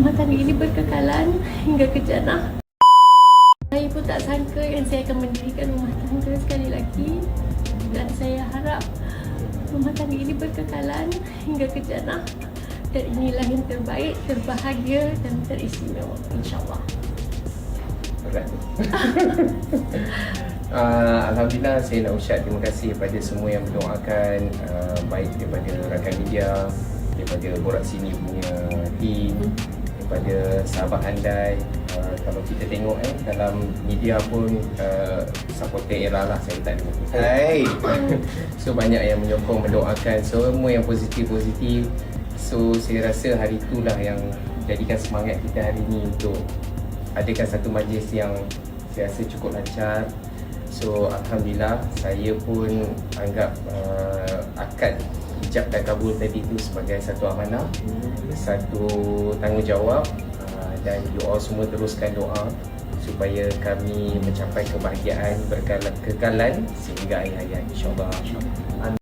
Rumah tangga ini berkekalan hingga ke jannah. Saya pun tak sangka yang saya akan mendirikan rumah tangga sekali lagi. Dan saya harap rumah tangga ini berkekalan hingga ke jannah. Dan inilah yang terbaik, terbahagia dan teristimewa. InsyaAllah. Uh, Alhamdulillah saya nak ucap terima kasih kepada semua yang mendoakan uh, baik daripada rakan media, daripada Borak Sini punya team, daripada sahabat andai. Uh, kalau kita tengok eh dalam media pun uh, supporter era lah saya tak ada Hai. So banyak yang menyokong, mendoakan semua yang positif-positif So saya rasa hari itulah yang jadikan semangat kita hari ini untuk adakan satu majlis yang saya rasa cukup lancar So Alhamdulillah saya pun anggap uh, akad ijab dan kabul tadi itu sebagai satu amanah Satu tanggungjawab uh, dan you all semua teruskan doa supaya kami mencapai kebahagiaan berkekalan sehingga akhir hayat insyaAllah.